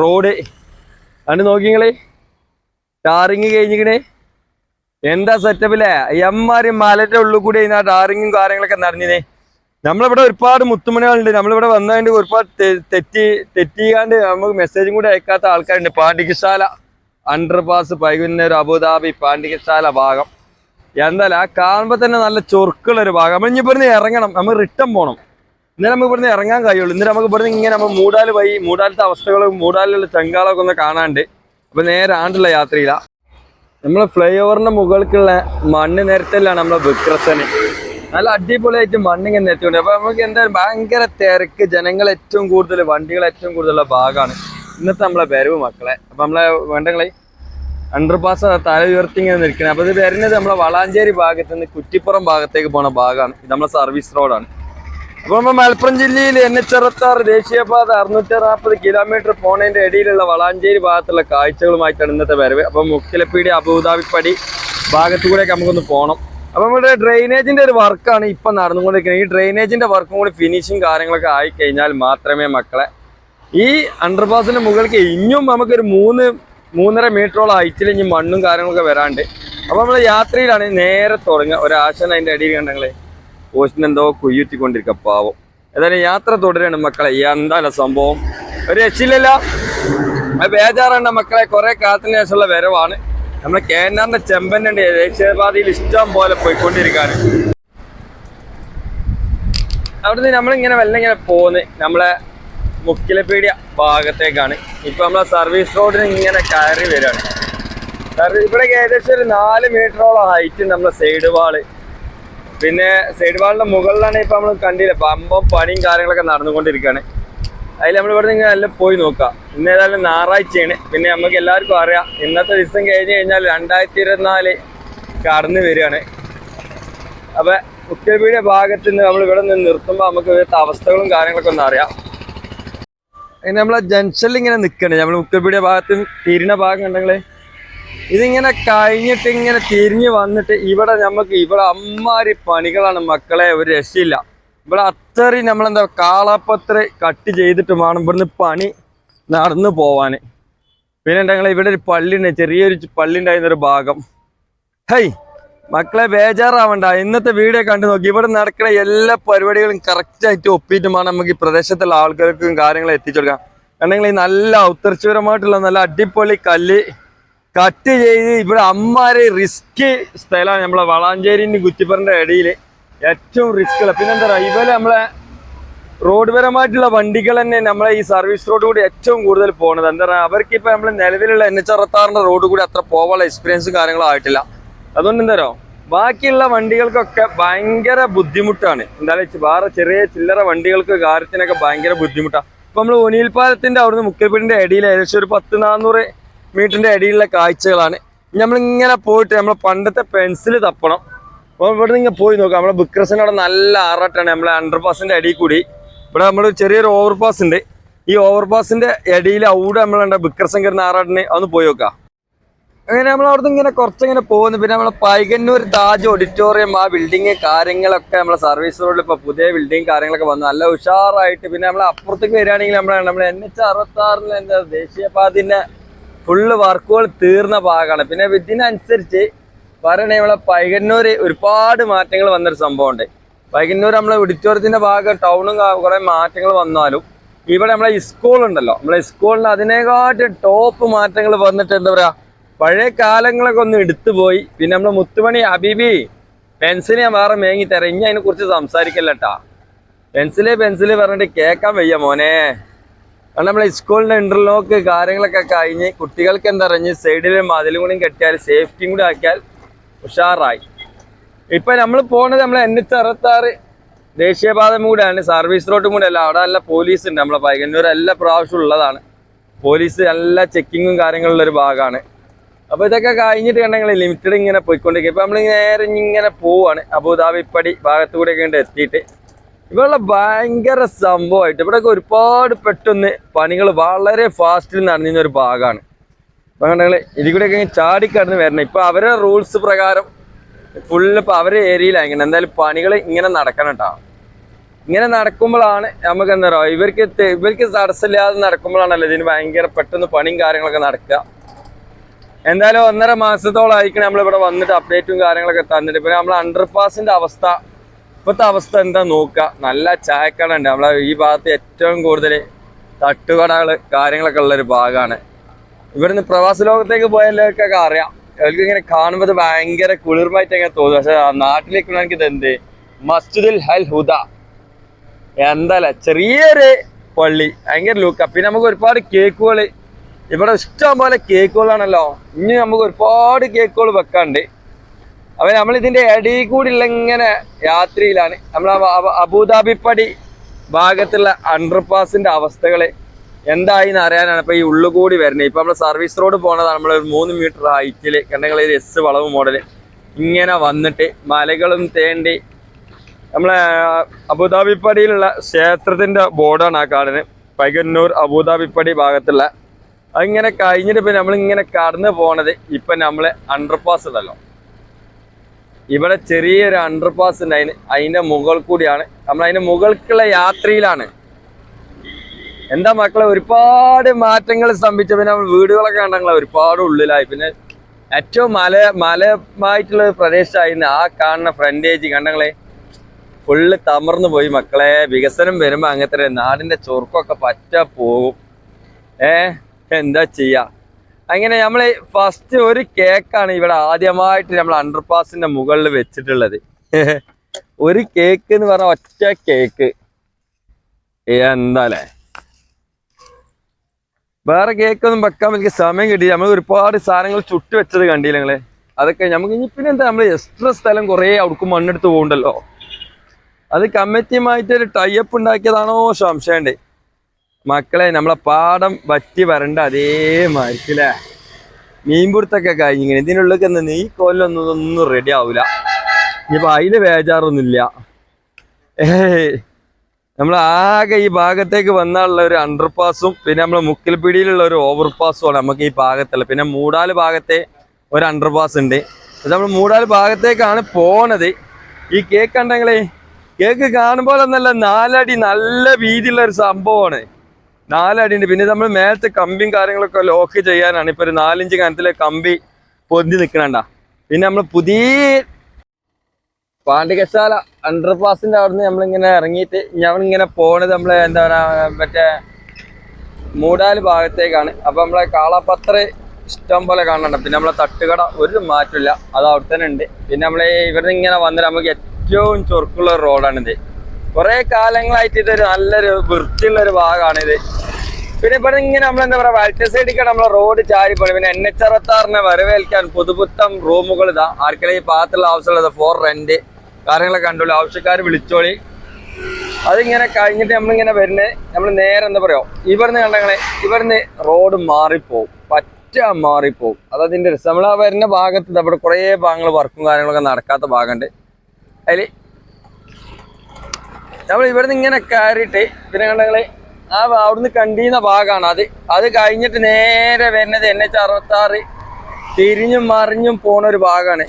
Road. അത് നോക്കിങ്ങളെ tarring കഴിഞ്ഞിക്കണേ. എന്താ സെറ്റപ്പില്ലേ എമ്മാരി മലന്റെ ഉള്ളിൽ കൂടി ആ ടാറിങ്ങും കാര്യങ്ങളൊക്കെ നടന്നിനെ. നമ്മളിവിടെ ഒരുപാട് മുത്തുമണികളുണ്ട്. നമ്മളിവിടെ വന്നതിന്റെ ഒരുപാട് തെറ്റി തെറ്റിയാണ്ട് നമുക്ക് മെസ്സേജും കൂടി അയക്കാത്ത ആൾക്കാരുണ്ട്. പാണ്ഡികശാല അണ്ടർ പാസ് പൈകുന്നേരം അബുദാബി പാണ്ഡികശാല ഭാഗം. എന്തായാലും ആ കാണുമ്പോൾ തന്നെ നല്ല ചൊറുക്കുള്ളൊരു ഭാഗം. നമ്മൾ ഇനി ഇവിടുന്ന് ഇറങ്ങണം. നമ്മൾ റിട്ടേൺ പോകണം ഇന്നലെ നമുക്ക് ഇവിടുന്ന് ഇറങ്ങാൻ കഴിയുള്ളൂ. ഇന്നലെ നമുക്ക് ഇവിടുന്ന് ഇങ്ങനെ നമ്മൾ മൂടാൽ വഴി മൂടാലത്തെ അവസ്ഥകളും മൂടാലിലുള്ള ചെങ്കാളൊക്കെ ഒന്ന് കാണാണ്ട് അപ്പൊ നേരെ ആണ്ടുള്ള യാത്രയില്ല നമ്മളെ ഫ്ലൈ ഓവറിന്റെ മുകൾക്കുള്ള മണ്ണ് നിരത്തലാണ് നമ്മളെ വിക്രസന്. നല്ല അടിപൊളിയായിട്ട് മണ്ണ് ഇങ്ങനെ നിരത്തിക്കൊണ്ട് അപ്പൊ നമുക്ക് എന്തായാലും ഭയങ്കര തിരക്ക്. ജനങ്ങൾ ഏറ്റവും കൂടുതൽ വണ്ടികൾ ഏറ്റവും കൂടുതലുള്ള ഭാഗമാണ്. ഇന്നത്തെ നമ്മളെ വരവ് മക്കളെ. അപ്പൊ നമ്മളെ വേണ്ടങ്ങളെ അണ്ടർ പാസ് തല ഉയർത്തി ഇങ്ങനെ നിൽക്കുന്നത് അപ്പൊ ഇത് വരുന്നത് നമ്മളെ വളാഞ്ചേരി ഭാഗത്ത് നിന്ന് കുറ്റിപ്പുറം ഭാഗത്തേക്ക് പോണ ഭാഗമാണ്. ഇത് നമ്മളെ സർവീസ് റോഡാണ് അപ്പൊ നമ്മൾ മലപ്പുറം ജില്ലയിൽ എൻ എച്ച് അറുപത്താറ് ദേശീയപാത അറുന്നൂറ്റി നാൽപ്പത് കിലോമീറ്റർ പോണേന്റെ ഇടയിലുള്ള വളാഞ്ചേരി ഭാഗത്തുള്ള കാഴ്ചകളുമായിട്ടാണ് ഇന്നത്തെ വരവ്. അപ്പൊ മുക്കിലപ്പീടി അബുദാബിപ്പടി ഭാഗത്തുകൂടെയൊക്കെ നമുക്കൊന്ന് പോകണം അപ്പൊ നമ്മുടെ ഡ്രെയിനേജിന്റെ ഒരു വർക്കാണ് ഇപ്പൊ നടന്നുകൊണ്ടിരിക്കുന്നത്. ഈ ഡ്രെയിനേജിന്റെ വർക്കും കൂടി ഫിനിഷിങ് കാര്യങ്ങളൊക്കെ ആയി കഴിഞ്ഞാൽ മാത്രമേ മക്കളെ ഈ അണ്ടർപാസിന്റെ മുകളിലേക്ക് ഇനിയും നമുക്കൊരു മൂന്ന് മൂന്നര മീറ്ററോളം ഹൈറ്റിൽ ഇനി മണ്ണും കാര്യങ്ങളൊക്കെ വരാണ്ട്. അപ്പൊ നമ്മൾ യാത്രയിലാണ് നേരെ തുടങ്ങുക. ഒരാശന അതിന്റെ അടിയിൽ കണ്ടെങ്കിലേ പോസ്റ്റിന് എന്തോ കുയ്യുത്തിക്കൊണ്ടിരിക്കുക പാവം. ഏതായാലും യാത്ര തുടരുകയാണ് മക്കളെ. എന്തായാലും സംഭവം. ഒരു രക്ഷയില്ലല്ല. ബേജാറാണ് മക്കളെ. കുറെ കാലത്തിന് ശേഷമുള്ള വരവാണ്. നമ്മുടെ കെ എൻ ആറിന്റെ ചെമ്പനുണ്ട് ദേശീയപാതയിൽ ഇഷ്ടം പോലെ പോയിക്കൊണ്ടിരിക്കുകയാണ് അവിടുന്ന് നമ്മളിങ്ങനെ വെള്ളം ഇങ്ങനെ പോന്ന് നമ്മളെ മുക്കിലപ്പീടിയ ഭാഗത്തേക്കാണ്. ഇപ്പൊ നമ്മളെ സർവീസ് റോഡിന് ഇങ്ങനെ കയറി വരികയാണ് ഇവിടെ ഏകദേശം ഒരു നാല് മീറ്ററോളം ഹൈറ്റ് നമ്മളെ സൈഡ് വാൾ. പിന്നെ സൈഡ് വാളിന്റെ മുകളിലാണ് ഇപ്പൊ നമ്മൾ കണ്ടില്ല പമ്പം പണിയും കാര്യങ്ങളൊക്കെ നടന്നുകൊണ്ടിരിക്കുകയാണ്. അതിൽ നമ്മൾ ഇവിടെ നിങ്ങൾ എല്ലാം പോയി നോക്കാം. ഇന്ന് ഏതായാലും ഞായറാഴ്ചയാണ്. പിന്നെ നമുക്ക് എല്ലാവർക്കും അറിയാം ഇന്നത്തെ ദിവസം കഴിഞ്ഞ് കഴിഞ്ഞാൽ രണ്ടായിരത്തി ഇരുപത്തിനാല് കടന്നു വരികയാണ്. അപ്പൊ ഉത്തരപീഡിയ ഭാഗത്ത് നിന്ന് നമ്മൾ ഇവിടെ നിന്ന് നിർത്തുമ്പോൾ നമുക്ക് ഇവിടുത്തെ അവസ്ഥകളും കാര്യങ്ങളൊക്കെ ഒന്ന് അറിയാം. പിന്നെ നമ്മളെ ജംഗ്ഷനിൽ ഇങ്ങനെ നിൽക്കണേ. നമ്മൾ ഉത്തരപീഡിയ ഭാഗത്ത് തീരുന്ന ഭാഗം ഉണ്ടെങ്കിൽ ഇതിങ്ങനെ കഴിഞ്ഞിട്ട് ഇങ്ങനെ തിരിഞ്ഞു വന്നിട്ട് ഇവിടെ നമുക്ക് ഇവിടെ അമ്മാരി പണികളാണ് മക്കളെ ഒരു രക്ഷയില്ല. ഇവിടെ അത്രയും നമ്മളെന്താ കാളാപ്പത്ര കട്ട് ചെയ്തിട്ട് വേണം ഇവിടുന്ന് പണി നടന്നു പോവാന്. പിന്നെ ഉണ്ടെങ്കിൽ ഇവിടെ ഒരു പള്ളി ഉണ്ട് ചെറിയൊരു പള്ളി ഉണ്ടായിരുന്നൊരു ഭാഗം. ഹൈ മക്കളെ ബേജാറാവണ്ട. ഇന്നത്തെ വീഡിയോ കണ്ടു നോക്കി. ഇവിടെ നടക്കുന്ന എല്ലാ പരിപാടികളും കറക്റ്റായിട്ട് ഒപ്പിയിട്ട് വേണം നമുക്ക് ഈ പ്രദേശത്തുള്ള ആൾക്കാർക്കും കാര്യങ്ങളും എത്തിച്ചു കൊടുക്കാം കാരണം ഈ നല്ല ഔത്തർച്ചപരമായിട്ടുള്ള നല്ല അടിപൊളി കല്ല് കട്ട് ചെയ്ത് ഇവിടെ അമ്മാരെ റിസ്ക് സ്ഥലമാണ് നമ്മളെ വളാഞ്ചേരിന്റെ കുറ്റിപ്പറിന്റെ ഇടയിൽ ഏറ്റവും റിസ്ക് ഉള്ള പിന്നെന്താ പറയുക ഇവരെ നമ്മളെ റോഡ് പരമായിട്ടുള്ള വണ്ടികൾ തന്നെ നമ്മളെ ഈ സർവീസ് റോഡ് കൂടി ഏറ്റവും കൂടുതൽ പോകുന്നത് എന്താ പറയുക അവർക്ക് ഇപ്പൊ നമ്മൾ നിലവിലുള്ള എൻ എച്ച് അറുപത്താറിന്റെ റോഡ് കൂടി അത്ര പോകാനുള്ള എക്സ്പീരിയൻസും കാര്യങ്ങളും ആയിട്ടില്ല. അതുകൊണ്ട് എന്താ ബാക്കിയുള്ള വണ്ടികൾക്കൊക്കെ ഭയങ്കര ബുദ്ധിമുട്ടാണ്. എന്താ വെച്ചാൽ വേറെ ചെറിയ ചില്ലറ വണ്ടികൾക്ക് കാര്യത്തിനൊക്കെ ഭയങ്കര ബുദ്ധിമുട്ടാണ് ഇപ്പൊ നമ്മൾ ഒനിയിൽ പാലത്തിന്റെ അവിടുന്ന് മുക്കൽപ്പീടിന്റെ ഇടയിൽ ഏകദേശം ഒരു പത്ത് നാനൂറ് മീറ്ററിന്റെ അടിയിലുള്ള കാഴ്ചകളാണ്. നമ്മളിങ്ങനെ പോയിട്ട് നമ്മളെ പണ്ടത്തെ പെൻസിൽ തപ്പണം. അപ്പോൾ ഇവിടെ നിങ്ങൾ പോയി നോക്കാം. നമ്മുടെ ബിക്രസിന്റെ അവിടെ നല്ല ആറാട്ടാണ്. നമ്മളെ അണ്ടർ പാസിന്റെ അടിയിൽ കൂടി. ഇവിടെ നമ്മൾ ചെറിയൊരു ഓവർ പാസ് ഉണ്ട്. ഈ ഓവർ പാസിന്റെ ഇടയിൽ അവിടെ നമ്മളുണ്ട് ബുക്രസൻ കയറുന്ന ആറാട്ടിന് അതൊന്ന് പോയി നോക്കാം. അങ്ങനെ നമ്മൾ അവിടുന്ന് ഇങ്ങനെ കുറച്ചിങ്ങനെ പോകുന്നു. പിന്നെ നമ്മളെ പൈകന്നൂർ താജ് ഓഡിറ്റോറിയം ആ ബിൽഡിങ് കാര്യങ്ങളൊക്കെ നമ്മളെ സർവീസ് റോഡിൽ ഇപ്പൊ പുതിയ ബിൽഡിങ് കാര്യങ്ങളൊക്കെ വന്നു. നല്ല ഉഷാറായിട്ട് പിന്നെ നമ്മളെ അപ്പുറത്തേക്ക് വരികയാണെങ്കിൽ നമ്മളെ നമ്മൾ എൻ എച്ച് അറുപത്തി എന്താ ദേശീയപാതിന്റെ ഫുള്ള് വർക്കുകൾ തീർന്ന ഭാഗമാണ്. പിന്നെ ഇതിനനുസരിച്ച് പറയണേ നമ്മളെ പൈകന്നൂർ ഒരുപാട് മാറ്റങ്ങൾ വന്നൊരു സംഭവമുണ്ട്. പൈകന്നൂർ നമ്മളെ ഓഡിറ്റോറിയത്തിന്റെ ഭാഗം ടൗണും കുറേ മാറ്റങ്ങൾ വന്നാലും ഇവിടെ നമ്മളെ സ്കൂൾ ഉണ്ടല്ലോ. നമ്മളെ സ്കൂളിന് അതിനേക്കാട്ടും ടോപ്പ് മാറ്റങ്ങൾ വന്നിട്ട് എന്താ പറയാ പഴയ കാലങ്ങളൊക്കെ ഒന്ന് എടുത്തു പോയി. പിന്നെ നമ്മളെ മുത്തുമണി അബീബി പെൻസിൽ ഞാൻ വേറെ മേങ്ങി തരാം. ഇനി അതിനെക്കുറിച്ച് സംസാരിക്കല്ലട്ടാ പെൻസിൽ പെൻസിൽ പറഞ്ഞിട്ട് കേൾക്കാൻ വയ്യ മോനെ. കാരണം നമ്മളെ സ്കൂളിന്റെ ഇന്റർലോക്ക് കാര്യങ്ങളൊക്കെ കഴിഞ്ഞ് കുട്ടികൾക്ക് എന്താ സൈഡിൽ മതിലും കൂടി കെട്ടിയാൽ സേഫ്റ്റിയും കൂടി ആക്കിയാൽ ഉഷാറായി. ഇപ്പം നമ്മൾ പോണത് നമ്മളെ എൻ എച്ച് അറുപത്താറ് ദേശീയപാത കൂടെയാണ് സർവീസ് റോഡും കൂടെ അല്ല അവിടെ നല്ല പോലീസ് ഉണ്ട് നമ്മളെ പൈകന്നൂർ എല്ലാ പ്രാവശ്യം ഉള്ളതാണ്. പോലീസ് എല്ലാ ചെക്കിങ്ങും കാര്യങ്ങളുള്ളൊരു ഭാഗമാണ്. അപ്പോൾ ഇതൊക്കെ കഴിഞ്ഞിട്ട് കണ്ടെങ്കിൽ ലിമിറ്റഡ് ഇങ്ങനെ പോയിക്കൊണ്ടിരിക്കും ഇപ്പം നമ്മൾ നേരെ ഇങ്ങനെ പോവാണ്. അബുദാബി പടി കൂടെയൊക്കെ ഉണ്ട് എത്തിയിട്ട് ഇവിടെ ഭയങ്കര സംഭവമായിട്ട് ഇവിടെയൊക്കെ ഒരുപാട് പെട്ടെന്ന് പണികൾ വളരെ ഫാസ്റ്റിൽ നടന്നിരുന്ന ഒരു ഭാഗമാണ്. അപ്പം കണ്ടെങ്കിൽ ഇതിൽ ഇങ്ങനെ ചാടിക്കടന്ന് വരണം. ഇപ്പൊ അവരെ റൂൾസ് പ്രകാരം ഫുള്ള് ഇപ്പൊ അവരുടെ ഏരിയയിലായിരിക്കണം എന്തായാലും പണികൾ ഇങ്ങനെ നടക്കണം കേട്ടോ. ഇങ്ങനെ നടക്കുമ്പോഴാണ് നമുക്ക് എന്താ പറയുക ഇവർക്ക് ഇവർക്ക് തടസ്സമില്ലാതെ നടക്കുമ്പോഴാണല്ലോ ഇതിന് ഭയങ്കര പെട്ടെന്ന് പണിയും കാര്യങ്ങളൊക്കെ നടക്കുക. എന്തായാലും ഒന്നര മാസത്തോളം ആയിരിക്കണം നമ്മളിവിടെ വന്നിട്ട് അപ്ഡേറ്റും കാര്യങ്ങളൊക്കെ തന്നിട്ട്. പിന്നെ നമ്മൾ അണ്ടർ പാസിന്റെ അവസ്ഥ ഇപ്പോഴത്തെ അവസ്ഥ എന്താ നോക്കുക നല്ല ചായക്കട ഉണ്ട് നമ്മളെ ഈ ഭാഗത്ത് ഏറ്റവും കൂടുതൽ തട്ടുകടകൾ കാര്യങ്ങളൊക്കെ ഉള്ളൊരു ഭാഗമാണ് ഇവിടുന്ന് പ്രവാസ ലോകത്തേക്ക് പോയവർക്കൊക്കെ അറിയാം. അവർക്ക് ഇങ്ങനെ കാണുമ്പോൾ ഭയങ്കര കുളിർമായിട്ട് അങ്ങനെ തോന്നും. പക്ഷെ നാട്ടിലേക്ക് എനിക്ക് ഇതെന്ത്? മസ്ജിദുൽ ഹൽ ഹുദ. എന്തല്ല? ചെറിയൊരു പള്ളി. ഭയങ്കര ലുക്ക. പിന്നെ നമുക്ക് ഒരുപാട് കേക്കുകൾ ഇവിടെ ഇഷ്ടം പോലെ കേക്കുകളാണല്ലോ. ഇനി നമുക്ക് ഒരുപാട് കേക്കുകൾ വെക്കാണ്ട് അപ്പൊ നമ്മൾ ഇതിന്റെ ഇടയിൽ കൂടിയുള്ള ഇങ്ങനെ യാത്രയിലാണ് നമ്മൾ അബുദാബിപ്പടി ഭാഗത്തുള്ള അണ്ടർപാസിന്റെ അവസ്ഥകൾ എന്തായി എന്ന് അറിയാനാണ് ഇപ്പൊ ഈ ഉള്ളുകൂടി വരുന്നത് ഇപ്പൊ നമ്മൾ സർവീസ് റോഡ് പോണതാണ് നമ്മൾ ഒരു മൂന്ന് മീറ്റർ ഹൈറ്റിൽ കണ്ടെങ്കിൽ എസ് വളവ് മോഡൽ ഇങ്ങനെ വന്നിട്ട് മലകളും തേണ്ടി നമ്മളെ അബുദാബിപ്പടിയിലുള്ള ക്ഷേത്രത്തിന്റെ ബോർഡാണ് ആ കാണുന്നത് പൈകന്നൂർ അബുദാബിപ്പടി ഭാഗത്തുള്ള. അതിങ്ങനെ കഴിഞ്ഞിട്ട് ഇപ്പൊ നമ്മളിങ്ങനെ കടന്നു പോണത് ഇപ്പൊ നമ്മൾ അണ്ടർപാസ് ഉണ്ടല്ലോ. ഇവിടെ ചെറിയൊരു അണ്ടർപാസ് ഉണ്ട്. അതിന് അതിന്റെ മുകൾ കൂടിയാണ്. നമ്മൾ അതിന്റെ മുകൾക്കുള്ള യാത്രയിലാണ്. എന്താ മക്കളെ ഒരുപാട് മാറ്റങ്ങൾ സംഭവിച്ച പിന്നെ നമ്മൾ വീടുകളൊക്കെ കണ്ടങ്ങളെ ഒരുപാട് ഉള്ളിലായി. പിന്നെ ഏറ്റവും മല മലമായിട്ടുള്ള പ്രദേശമായിരുന്നു ആ കാണുന്ന ഫ്രണ്ടേജ് കണ്ടങ്ങളെ ഫുള്ള് തമർന്നു പോയി മക്കളെ. വികസനം വരുമ്പോ അങ്ങനത്തെ നാടിന്റെ ചൊറുക്കൊക്കെ പറ്റ പോകും. ഏ എന്താ ചെയ്യാ? അങ്ങനെ നമ്മൾ ഫസ്റ്റ് ഒരു കേക്കാണ് ഇവിടെ ആദ്യമായിട്ട് നമ്മൾ അണ്ടർപാസിന്റെ മുകളിൽ വെച്ചിട്ടുള്ളത്. ഒരു കേക്ക് എന്ന് പറഞ്ഞ ഒറ്റ കേക്ക് എന്താലേ വേറെ കേക്കൊന്നും വെക്കാൻ എനിക്ക് സമയം കിട്ടി നമ്മൾ ഒരുപാട് സാധനങ്ങൾ ചുട്ടു വെച്ചത് കണ്ടില്ല നിങ്ങൾ? അതൊക്കെ നമുക്ക് ഇനി പിന്നെ എന്താ നമ്മൾ എക്സ്ട്രാ സ്ഥലം കുറേ അവിടേക്ക് മണ്ണെടുത്ത് പോകണ്ടല്ലോ അത് കമ്മിറ്റിയുമായിട്ട് ഒരു ടൈപ്പ് ഉണ്ടാക്കിയതാണോ സംശയമുണ്ട്. മക്കളെ നമ്മളെ പാടം വറ്റി വരണ്ട അതേ അല്ലേ മീൻപിടുത്തൊക്കെ കഴിഞ്ഞിങ്ങനെ ഇതിനുള്ളിൽ നിന്ന് ഈ കൊല്ലൊന്നും ഒന്നും റെഡി ആവൂല. ഇനിയിപ്പോ അതിൽ ബേജാറൊന്നുമില്ല. ഏയ് നമ്മൾ ആകെ ഈ ഭാഗത്തേക്ക് വന്നാലുള്ള ഒരു അണ്ടർപാസും പിന്നെ നമ്മളെ മുക്കിൽപ്പിടിയിലുള്ള ഒരു ഓവർപാസും ആണ് നമുക്ക് ഈ ഭാഗത്തുള്ള പിന്നെ മൂടാൽ ഭാഗത്തെ ഒരു അണ്ടർപാസ് ഉണ്ട്. അത് നമ്മൾ മൂടാൽ ഭാഗത്തേക്കാണ് പോണത്. ഈ കേക്ക് കണ്ടെങ്കിലേ കേക്ക് കാണുമ്പോൾ ഒന്നല്ല നാലടി നല്ല വീതിയുള്ള ഒരു സംഭവമാണ്. നാലടി ഉണ്ട് പിന്നെ നമ്മൾ മേലത്തെ കമ്പിയും കാര്യങ്ങളൊക്കെ ലോക്ക് ചെയ്യാനാണ്. ഇപ്പൊ ഒരു നാലിഞ്ച് കനത്തിലെ കമ്പി പൊന്തി നിൽക്കണണ്ട പിന്നെ നമ്മൾ പുതിയ പാണ്ഡികശാല അണ്ടർപാസിന്റെ അവിടുന്ന് നമ്മളിങ്ങനെ ഇറങ്ങിയിട്ട് ഞങ്ങളിങ്ങനെ പോണത് നമ്മൾ എന്താ പറയാ മറ്റേ മൂടാൽ ഭാഗത്തേക്കാണ്. അപ്പൊ നമ്മളെ കാളപ്പത്ര ഇഷ്ടം പോലെ കാണണ്ട പിന്നെ നമ്മളെ തട്ടുകട ഒരു മാറ്റമില്ല അത് അവിടെ തന്നെ ഉണ്ട്. പിന്നെ നമ്മളെ ഇവിടുന്ന് ഇങ്ങനെ വന്നിട്ട് നമുക്ക് ഏറ്റവും ചൊറുക്കുള്ള റോഡാണിത് കുറെ കാലങ്ങളായിട്ട് ഇതൊരു നല്ലൊരു വൃത്തിയുള്ള ഒരു ഭാഗമാണ് ഇത്. പിന്നെ ഇവിടെ ഇങ്ങനെ നമ്മൾ എന്താ പറയാ വലത്തെ സൈഡിൽ നമ്മളെ റോഡ് ചാരി പോയി പിന്നെ എൻ എച്ച് അറുപത്താറിനെ വരവേൽക്കാൻ പുതുപുത്തം റൂമുകൾ ഇതാ. ആർക്കെങ്കിലും ഈ ഭാഗത്തുള്ള ആവശ്യമുള്ളത് ഫോർ റെന്റ് കാര്യങ്ങളൊക്കെ കണ്ടോളൂ ആവശ്യക്കാർ വിളിച്ചോളി. അതിങ്ങനെ കഴിഞ്ഞിട്ട് നമ്മളിങ്ങനെ വരുന്നത് നമ്മൾ നേരെ എന്താ പറയാ ഇവിടുന്ന് കണ്ടങ്ങളെ ഇവിടുന്ന് റോഡ് മാറിപ്പോവും. പറ്റ മാറിപ്പോവും. അതതിന്റെ രസം. നമ്മൾ ആ വരുന്ന ഭാഗത്ത് നമ്മുടെ കുറേ ഭാഗങ്ങൾ വർക്കും കാര്യങ്ങളൊക്കെ നടക്കാത്ത ഭാഗമുണ്ട്. അതിൽ നമ്മൾ ഇവിടുന്ന് ഇങ്ങനെ കയറിയിട്ട് ഇതിനെ ആ അവിടുന്ന് കണ്ടീന്ന ഭാഗമാണ് അത്. അത് കഴിഞ്ഞിട്ട് നേരെ വരുന്നത് എൻ എച്ച് അറുപത്താറ് തിരിഞ്ഞും മറിഞ്ഞും പോണ ഒരു ഭാഗമാണ്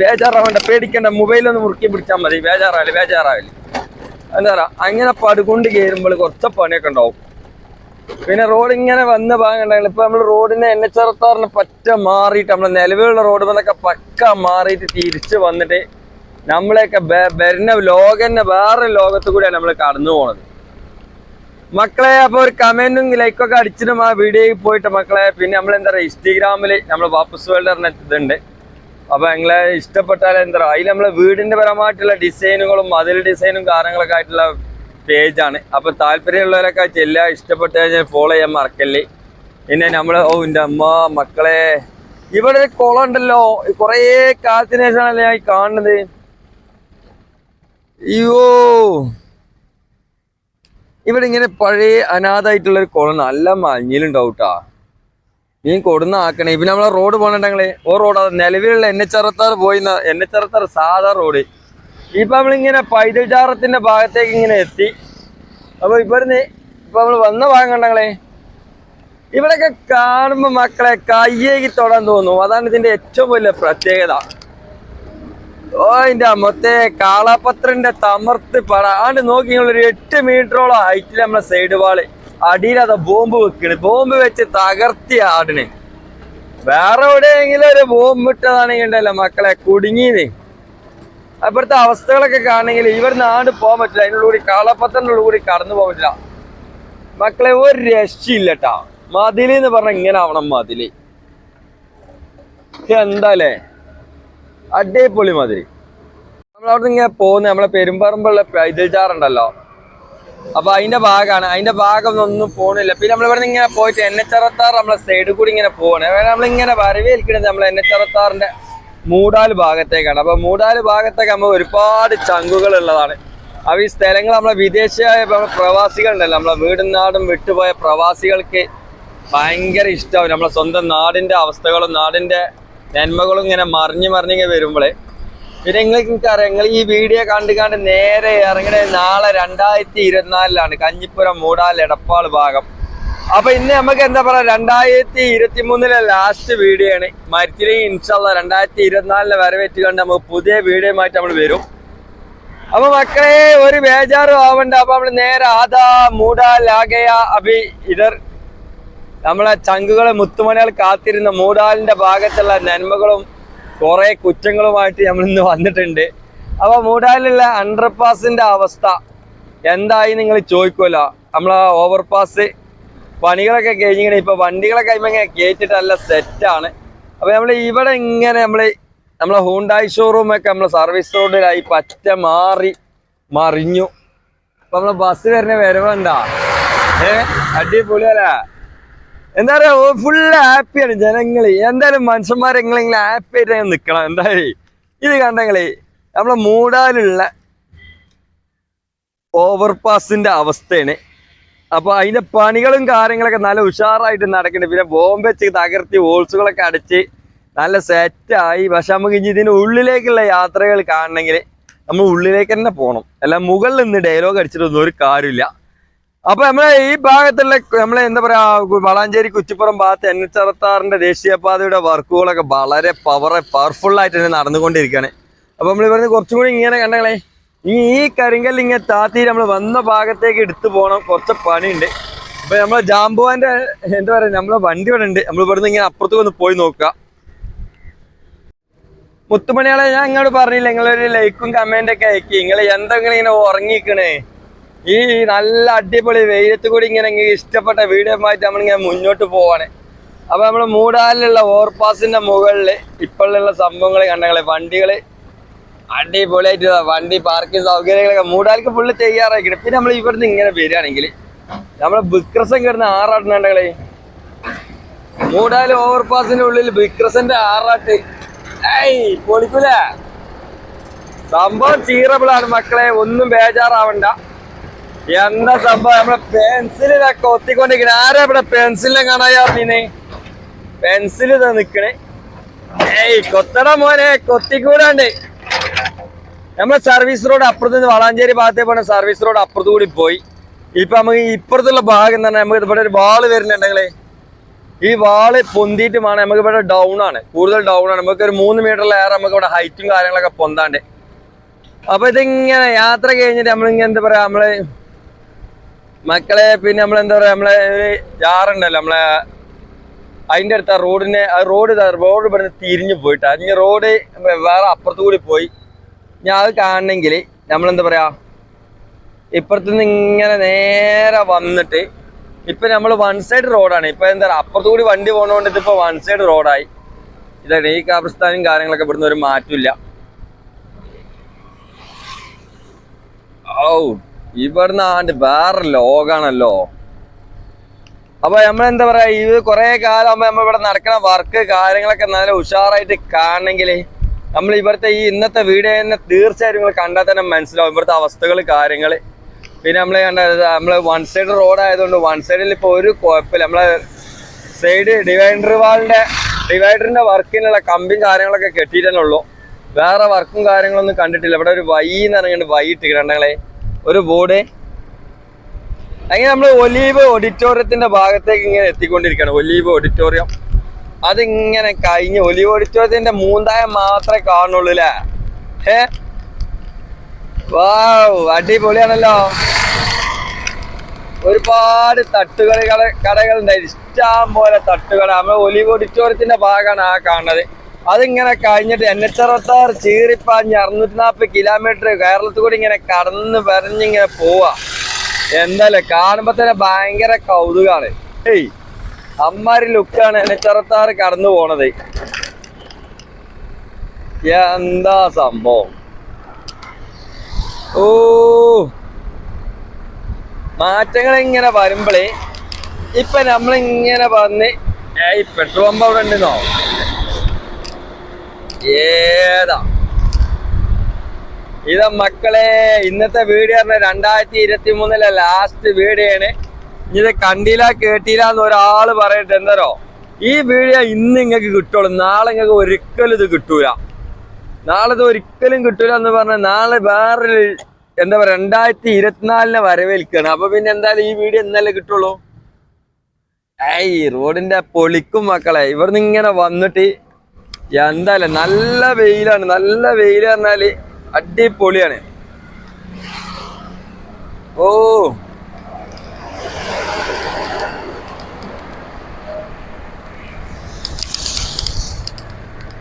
ബേജാറാവണ്ട പേടിക്കണ്ട. മൊബൈലൊന്ന് മുറുക്കി പിടിച്ചാൽ മതി. ബേജാറാവില്ല ബേജാറാവില്ല. എന്താ പറയാ അങ്ങനെ പടുകൊണ്ട് കയറുമ്പോൾ കുറച്ച് പണിയൊക്കെ ഉണ്ടാവും. പിന്നെ റോഡ് ഇങ്ങനെ വന്ന ഭാഗം ഉണ്ടാകില്ല ഇപ്പൊ നമ്മൾ റോഡിനെ എൻ എച്ച് അറുപത്താറിന് പറ്റ മാറിയിട്ട് നമ്മളെ നിലവിലുള്ള റോഡ് മുതലൊക്കെ പക്ക മാറിയിട്ട് തിരിച്ച് വന്നിട്ട് നമ്മളെയൊക്കെ വരുന്ന ലോകം വേറെ ലോകത്ത് കൂടിയാണ് നമ്മൾ കടന്നു പോണത്. മക്കളെ അപ്പൊ ഒരു കമന്റും ലൈക്കൊക്കെ അടിച്ചിട്ടും ആ വീഡിയോയിൽ പോയിട്ട് മക്കളെ പിന്നെ നമ്മൾ എന്താ പറയുക ഇൻസ്റ്റഗ്രാമിൽ നമ്മൾ വാപ്പസ് വേൾഡ് പറഞ്ഞ ഇതുണ്ട്. അപ്പൊ നിങ്ങളെ ഇഷ്ടപ്പെട്ടാൽ എന്താ പറയുക അതിൽ നമ്മളെ വീടിന്റെ പരമായിട്ടുള്ള ഡിസൈനുകളും മതിൽ ഡിസൈനും കാര്യങ്ങളൊക്കെ ആയിട്ടുള്ള പേജാണ്. അപ്പൊ താല്പര്യമുള്ളവരൊക്കെ ചെല്ലുക ഇഷ്ടപ്പെട്ട് കഴിഞ്ഞാൽ ഫോളോ ചെയ്യാൻ മറക്കല്ലേ. പിന്നെ നമ്മൾ ഓ എന്റെ അമ്മ മക്കളെ ഇവിടെ കുളം ഉണ്ടല്ലോ കുറേ കാലത്തിന് ഞാൻ കാണുന്നത്. അയ്യോ. ഇവിടെ ഇങ്ങനെ പഴയ അനാഥായിട്ടുള്ള ഒരു കുളം നല്ല മഞ്ഞിലുണ്ടാവും നീ കൊടുന്ന ആക്കണേ. പിന്നെ നമ്മളെ റോഡ് പോകണുണ്ടെങ്കിലേ ഓ റോഡ് നിലവിലുള്ള എൻ എച്ച് അറുപത്താറ് പോയി എൻ എച്ച് അറുപത്താറ് സാധാ റോഡ് ഇപ്പൊ നമ്മളിങ്ങനെ പൈതൽ ചാറത്തിന്റെ ഭാഗത്തേക്ക് ഇങ്ങനെ എത്തി. അപ്പൊ ഇവിടുന്ന് ഇപ്പൊ നമ്മൾ വന്ന ഭാഗം കണ്ടങ്ങളെ? ഇവിടെയൊക്കെ കാണുമ്പോ മക്കളെ കയ്യേക്ക് തൊടാൻ തോന്നും. അതാണ് ഇതിന്റെ ഏറ്റവും വലിയ പ്രത്യേകത. ഓ എന്റെ മൊത്തേ കാളാപത്രന്റെ തമർത്ത് പട. ആണ്ട് നോക്കി ഒരു എട്ട് മീറ്ററോളം ഹൈറ്റിൽ നമ്മളെ സൈഡ് വാൾ അടിയിൽ അത് ബോംബ് വെക്കണ്. ബോംബ് വെച്ച് തകർത്തി ആടിന്. വേറെ എവിടെയെങ്കിലും ഒരു ബോംബ് ഇട്ടതാണെങ്കിൽ ഉണ്ടല്ലോ മക്കളെ കുടുങ്ങിന്. അപ്പോഴത്തെ അവസ്ഥകളൊക്കെ കാണണമെങ്കിൽ ഇവർ നാട് പോകാൻ പറ്റില്ല. അതിനുള്ള കൂടി കാളപ്പത്തനുള്ള കൂടി കടന്നു പോകാൻ പറ്റില്ല. മക്കളെ ഒരു രക്ഷയില്ല കേട്ടാ മതിലെന്ന് പറഞ്ഞാൽ ഇങ്ങനെ ആവണം മതിൽ. എന്താലേ അടിപൊളി മാതിരി. നമ്മളവിടെ ഇങ്ങനെ പോകുന്ന നമ്മളെ പെരുമ്പറമ്പുള്ള പൈതൽ ചാറുണ്ടല്ലോ. അപ്പൊ അതിന്റെ ഭാഗമാണ് അതിന്റെ ഭാഗം ഒന്നും പോണില്ല. പിന്നെ നമ്മൾ ഇവിടെ ഇങ്ങനെ പോയിട്ട് എൻ എച്ച് നമ്മളെ സൈഡിൽ കൂടി ഇങ്ങനെ പോകണേ നമ്മളിങ്ങനെ വരവേൽക്കുന്നത് നമ്മളെ എൻ എച്ച് അറുപത്താറിന്റെ മൂടാൽ ഭാഗത്തേക്കാണ്. അപ്പൊ മൂടാൽ ഭാഗത്തേക്ക് നമ്മൾ ഒരുപാട് ചങ്കുകൾ ഉള്ളതാണ് അപ്പൊ ഈ സ്ഥലങ്ങൾ നമ്മളെ വിദേശിയായ പ്രവാസികളുണ്ടല്ലോ. നമ്മളെ വീടും നാടും വിട്ടുപോയ പ്രവാസികൾക്ക് ഭയങ്കര ഇഷ്ടമാവും നമ്മളെ സ്വന്തം നാടിന്റെ അവസ്ഥകളും നാടിന്റെ നന്മകളും ഇങ്ങനെ മറിഞ്ഞ് മറിഞ്ഞിങ്ങനെ വരുമ്പോഴേ പിന്നെ നിങ്ങൾക്ക് അറിയാം നിങ്ങൾ ഈ വീഡിയോ കണ്ട് കണ്ട് നേരെ ഇറങ്ങണ നാളെ രണ്ടായിരത്തി ഇരുപത്തിനാലിലാണ് കഞ്ഞിപ്പുരം മൂടാൽ എടപ്പാൾ ഭാഗം. അപ്പൊ ഇന്ന് നമുക്ക് എന്താ പറയാ രണ്ടായിരത്തി ഇരുപത്തി മൂന്നിലെ ലാസ്റ്റ് വീഡിയോ ആണ്. മരിച്ചിലേക്ക് ഇൻഷാല്ല രണ്ടായിരത്തി ഇരുപത്തിനാലിലെ വരവേറ്റ് കണ്ട് നമുക്ക് പുതിയ വീഡിയോ ആയിട്ട് നമ്മൾ വരും. അപ്പൊ മക്കളെ ഒരു ബേജാറും ആവണ്ട. അപ്പൊ നമ്മൾ നേരെ ആദാ മൂടാൽ ആകയ അഭി ഇതർ നമ്മളെ ചങ്കുകളെ മുത്തുമണികൾ കാത്തിരുന്ന മൂടാലിന്റെ ഭാഗത്തുള്ള നന്മകളും കുറെ കുറ്റങ്ങളുമായിട്ട് നമ്മൾ ഇന്ന് വന്നിട്ടുണ്ട്. അപ്പൊ മൂടാലിലുള്ള അണ്ടർപാസിന്റെ അവസ്ഥ എന്തായി നിങ്ങൾ ചോദിക്കുമല്ലോ? നമ്മളെ ഓവർപാസ് പണികളൊക്കെ കഴിഞ്ഞിങ്ങനെ ഇപ്പൊ വണ്ടികളൊക്കെ കഴിയുമ്പോൾ കയറ്റിട്ട് നല്ല സെറ്റാണ് അപ്പൊ നമ്മൾ ഇവിടെ ഇങ്ങനെ നമ്മൾ നമ്മളെ ഹൂണ്ടായി ഷോറൂമൊക്കെ നമ്മളെ സർവീസ് റോഡിലായി പറ്റ മാറി മറിഞ്ഞു. അപ്പൊ നമ്മളെ ബസ് വരുന്ന വരവുണ്ടാ? ഏ? അടിപൊളിയല്ലേ? എന്താ പറയാ ഫുള്ള് ഹാപ്പിയാണ് ജനങ്ങൾ. എന്തായാലും എങ്ങനെങ്കിലും ഹാപ്പി ആയിട്ട് നിക്കണം. എന്തായാലും ഇത് കണ്ടെങ്കിലേ നമ്മളെ മൂടാലുള്ള ഓവർപാസിന്റെ അവസ്ഥയാണ്. അപ്പൊ അതിന്റെ പണികളും കാര്യങ്ങളൊക്കെ നല്ല ഉഷാറായിട്ട് നടക്കുന്നുണ്ട് പിന്നെ ബോംബ് തകർത്തി ഹോൾസുകളൊക്കെ അടിച്ച് നല്ല സെറ്റായി പക്ഷെ നമുക്ക് ഇനി ഇതിന് ഉള്ളിലേക്കുള്ള യാത്രകൾ കാണണമെങ്കിൽ നമ്മൾ ഉള്ളിലേക്ക് തന്നെ പോകണം അല്ല മുകളിൽ നിന്ന് ഡയലോഗ് അടിച്ചിട്ടൊന്നും ഒരു കാര്യമില്ല. അപ്പൊ നമ്മളെ ഈ ഭാഗത്തുള്ള നമ്മളെ എന്താ പറയാ വളാഞ്ചേരി കുറ്റിപ്പുറം ഭാഗത്ത് എൻ എച്ച് ദേശീയപാതയുടെ വർക്കുകളൊക്കെ വളരെ പവർ പവർഫുൾ ആയിട്ട് തന്നെ നടന്നുകൊണ്ടിരിക്കുകയാണ്. അപ്പൊ നമ്മൾ ഇവിടുന്ന് കുറച്ചും കൂടി ഇങ്ങനെ കണ്ടങ്ങളെ ഈ ഈ കരിങ്കല്ല് ഇങ്ങനെ നമ്മൾ വന്ന ഭാഗത്തേക്ക് എടുത്തു പോകണം. കുറച്ച് പണിയുണ്ട്. അപ്പൊ നമ്മളെ ജാമ്പുവാന്റെ എന്താ പറയാ നമ്മളെ വണ്ടി ഇവിടെ ഉണ്ട്. നമ്മൾ ഇവിടുന്ന് ഇങ്ങനെ അപ്പുറത്തേക്ക് ഒന്ന് പോയി നോക്കുക. മുത്തുമണിയാളെ ഞാൻ ഇങ്ങോട്ട് പറഞ്ഞില്ല നിങ്ങളൊരു ലൈക്കും കമന്റ് ഒക്കെ അയക്കി. നിങ്ങൾ എന്തെങ്കിലും ഇങ്ങനെ ഉറങ്ങിക്കണേ ഈ നല്ല അടിപൊളി വെയിലത്ത് കൂടി ഇങ്ങനെ ഇഷ്ടപ്പെട്ട വീഡിയോ ആയിട്ട് നമ്മളിങ്ങനെ മുന്നോട്ട് പോവാണ്. അപ്പൊ നമ്മൾ മൂടാലിലുള്ള ഓവർപാസിന്റെ മുകളിൽ ഇപ്പോഴുള്ള സംഭവങ്ങൾ കണ്ടങ്ങളെ വണ്ടികൾ അടിപൊളിയായിട്ട് വണ്ടി പാർക്കിംഗ് സൗകര്യങ്ങളൊക്കെ മൂടാലിക്ക് ഫുള്ള് തയ്യാറാക്കിയിട്ട് പിന്നെ നമ്മൾ ഇവിടുന്ന് ഇങ്ങനെ വരികയാണെങ്കിൽ നമ്മളെ ബിക്രസം കിടന്ന് ആറാട്ടുണ്ടെങ്കിലേ മൂടാൽ ഓവർപാസിന്റെ ഉള്ളിൽ ബിക്രസന്റെ ആറാട്ട്. ഏയ് പൊളിക്കൂല. സംഭവം ചീറബിളാണ് മക്കളെ ഒന്നും ബേജാറാവണ്ട. എന്താ സംഭവം? നമ്മളെ പെൻസിലൊക്കെ ഒത്തിക്കൊണ്ടിരിക്കണേ ആരാ ഇവിടെ പെൻസിലിനെ കാണാതെ പെൻസിൽ ഇതാ നിക്കണേ. ഏയ് കൊത്തട മോനെ. കൊത്തിക്കൂടാണ്ട്. നമ്മളെ സർവീസ് റോഡ് അപ്പുറത്ത് നിന്ന് വളാഞ്ചേരി ഭാഗത്തേ പോണ സർവീസ് റോഡ് അപ്പുറത്ത് കൂടി പോയി. ഇപ്പൊ നമുക്ക് ഇപ്പുറത്തുള്ള ഭാഗം എന്ന് പറഞ്ഞാൽ നമുക്ക് ഇവിടെ ഒരു വാൾ വരുന്നുണ്ടെങ്കിലേ ഈ വാൾ പൊന്തിയിട്ട് വേണം നമുക്ക് ഇവിടെ ഡൗൺ ആണ്. കൂടുതൽ ഡൗൺ ആണ്. നമുക്ക് ഒരു മൂന്ന് മീറ്ററിലേറെ നമുക്ക് ഇവിടെ ഹൈറ്റും കാര്യങ്ങളൊക്കെ പൊന്താണ്ട്. അപ്പൊ ഇതിങ്ങനെ യാത്ര കഴിഞ്ഞിട്ട് നമ്മളിങ്ങനെ എന്താ പറയാ നമ്മൾ മക്കളെ പിന്നെ നമ്മൾ എന്താ പറയാ നമ്മളെ ഒരു ജാറുണ്ടല്ലോ നമ്മളെ അതിന്റെ അടുത്ത് ആ റോഡിനെ ആ റോഡ് റോഡ് ഇവിടുന്ന് തിരിഞ്ഞു പോയിട്ട്. അതിന് റോഡ് വേറെ അപ്പുറത്തു കൂടി പോയി. ഞാൻ അത് കാണണമെങ്കിൽ നമ്മളെന്താ പറയാ ഇപ്പുറത്തുനിന്ന് ഇങ്ങനെ നേരെ വന്നിട്ട് ഇപ്പൊ നമ്മൾ വൺ സൈഡ് റോഡാണ് ഇപ്പൊ എന്താ പറയാ അപ്പുറത്തു കൂടി വണ്ടി പോകുന്നതുകൊണ്ട് ഇതിപ്പോ വൺ സൈഡ് റോഡായി ഇതാണ് ഈ കാബ്രസ്ഥാനും കാര്യങ്ങളൊക്കെ ഇവിടുന്ന് ഒരു മാറ്റമില്ല. ഔ. ഇവിടുന്ന് ആണ്ട് വേറെ ലോകാണല്ലോ. അപ്പൊ നമ്മളെന്താ പറയാ ഇത് കുറെ കാലം ആകുമ്പോ നമ്മൾ ഇവിടെ നടക്കുന്ന വർക്ക് കാര്യങ്ങളൊക്കെ നല്ല ഉഷാറായിട്ട് കാണണമെങ്കിൽ നമ്മൾ ഇവിടുത്തെ ഈ ഇന്നത്തെ വീഡിയോ തന്നെ തീർച്ചയായിട്ടും നിങ്ങൾ കണ്ടാൽ തന്നെ മനസ്സിലാവും ഇവിടുത്തെ അവസ്ഥകൾ കാര്യങ്ങൾ പിന്നെ നമ്മൾ കണ്ട നമ്മൾ വൺ സൈഡ് റോഡ് ആയതുകൊണ്ട് വൺ സൈഡിൽ ഇപ്പോൾ ഒരു കുഴപ്പമില്ല. നമ്മളെ സൈഡ് ഡിവൈഡർ വാളിന്റെ ഡിവൈഡറിന്റെ വർക്കിനുള്ള കമ്പിയും കാര്യങ്ങളൊക്കെ കെട്ടിയിട്ടുള്ളൂ വേറെ വർക്കും കാര്യങ്ങളൊന്നും കണ്ടിട്ടില്ല. ഇവിടെ ഒരു വൈ എന്ന് പറഞ്ഞിട്ട് വൈ ഇട്ടിട്ടുണ്ടെങ്കിലേ ഒരു ബോർഡ്. അങ്ങനെ നമ്മൾ ഒലീവ് ഓഡിറ്റോറിയത്തിന്റെ ഭാഗത്തേക്ക് ഇങ്ങനെ എത്തിക്കൊണ്ടിരിക്കുകയാണ്. Olive auditorium. അതിങ്ങനെ കഴിഞ്ഞ് ഒലീവ് ഓഡിറ്റോറിയത്തിന്റെ മൂന്നായം മാത്രമേ കാണുള്ളൂ അല്ലേ? ഏ വാവ് അടിപൊളിയാണല്ലോ. ഒരുപാട് തട്ടുകളി കട കടകൾ ഉണ്ടായി ഇഷ്ടം പോലെ തട്ടുകട നമ്മൾ ഒലീവ് ഓഡിറ്റോറിയത്തിന്റെ ഭാഗമാണ് ആ കാണുന്നത്. അതിങ്ങനെ കഴിഞ്ഞിട്ട് എൻ എച്ച് അറുപത്താറ് ചീറിപ്പാഞ്ഞ് അറുന്നൂറ്റി നാൽപ്പത് കിലോമീറ്റർ കേരളത്തിൽ കൂടി ഇങ്ങനെ കടന്ന് വരഞ്ഞിങ്ങനെ പോവാ. എന്തായാലും കാണുമ്പോ തന്നെ ഭയങ്കര കൗതുകാണ്. ഏയ് അമ്മാരി ലുക്കാണ് എൻ എച്ച് അറുപത്താറ് കടന്നു പോണത്. എന്താ സംഭവം? ഓ മാറ്റങ്ങൾ ഇങ്ങനെ വരുമ്പോഴേ ഇപ്പൊ നമ്മളിങ്ങനെ വന്ന് ഏയ് പെട്രോൾ പമ്പ് അവിടെ ഉണ്ടെന്നോ? ഏതാ? ഇതാ മക്കളെ ഇന്നത്തെ വീഡിയോ പറഞ്ഞ രണ്ടായിരത്തി ഇരുപത്തി മൂന്നിലെ ലാസ്റ്റ് വീഡിയോ ആണ്. ഇനി ഇത് കണ്ടില്ല കേട്ടില്ല എന്ന് ഒരാൾ പറയട്ടെ എന്തരോ ഈ വീഡിയോ ഇന്ന് ഇങ്ങക്ക് കിട്ടുള്ളൂ. നാളെ ഇങ്ങക്ക് ഒരിക്കലും ഇത് കിട്ടൂല. നാളെ ഇത് ഒരിക്കലും കിട്ടൂല എന്ന് പറഞ്ഞാൽ നാളെ വേറൊരു എന്താ പറയാ രണ്ടായിരത്തി ഇരുപത്തിനാലിനെ വരവേൽക്കാണ്. അപ്പൊ പിന്നെ എന്തായാലും ഈ വീഡിയോ ഇന്നല്ലേ കിട്ടുള്ളൂ? ഏയ് റോഡിന്റെ പൊളിക്കും മക്കളെ. ഇവിടുന്ന് ഇങ്ങനെ വന്നിട്ട് എന്തായാലും നല്ല വെയിലാണ്. നല്ല വെയിൽ പറഞ്ഞാൽ അടിപൊളിയാണ്. ഓ.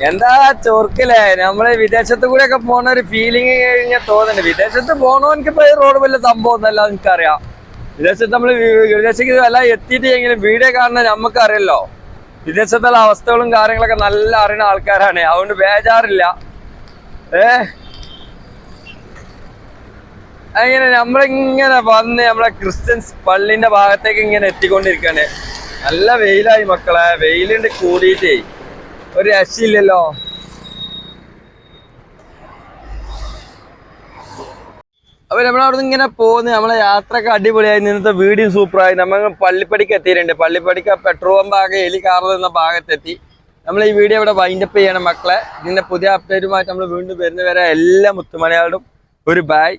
എന്താ ചോർക്കില്ലേ നമ്മൾ വിദേശത്ത് കൂടെ ഒക്കെ പോണ ഒരു ഫീലിംഗ് കഴിഞ്ഞ തോന്നുന്നുണ്ട്. വിദേശത്ത് പോണവനക്ക് ഇപ്പൊ ഈ റോഡ് വലിയ സംഭവം ഒന്നല്ല എനിക്കറിയാം. വിദേശത്ത് നമ്മൾ വിദേശത്ത് വല്ല എത്തിയിട്ടെങ്കിലും വീഡിയോ കാണുന്ന നമുക്ക് അറിയല്ലോ വിദേശത്തുള്ള അവസ്ഥകളും കാര്യങ്ങളൊക്കെ നല്ല അറിയുന്ന ആൾക്കാരാണ്. അതുകൊണ്ട് ബേജാറില്ല. ഏ? അങ്ങനെ നമ്മളിങ്ങനെ വന്ന് നമ്മളെ ക്രിസ്ത്യൻസ് പള്ളിന്റെ ഭാഗത്തേക്ക് ഇങ്ങനെ എത്തിക്കൊണ്ടിരിക്കാണ് നല്ല വെയിലായി മക്കളെ. വെയിലുണ്ട് കൂടിയിട്ടേ. ഒരു രക്ഷയില്ലല്ലോ. അപ്പൊ നമ്മൾ അവിടെ ഇങ്ങനെ പോകുന്ന നമ്മളെ യാത്രയൊക്കെ അടിപൊളിയായി. ഇന്നത്തെ വീഡിയോ സൂപ്പറായി. നമ്മൾ പള്ളിപ്പടിക്ക് എത്തിയിട്ടുണ്ട്. പള്ളിപ്പടിക്ക് പെട്രോൾ പമ്പ് ആകെ എലി കാറിൽ എന്ന ഭാഗത്തെത്തി. നമ്മൾ ഈ വീഡിയോ ഇവിടെ വൈൻഡപ്പ് ചെയ്യണം മക്കളെ. ഇതിന്റെ പുതിയ അപ്ഡേറ്റുമായിട്ട് നമ്മൾ വീണ്ടും വരുന്നവരെ എല്ലാ മുത്തുമലയാളും ഒരു ബായ്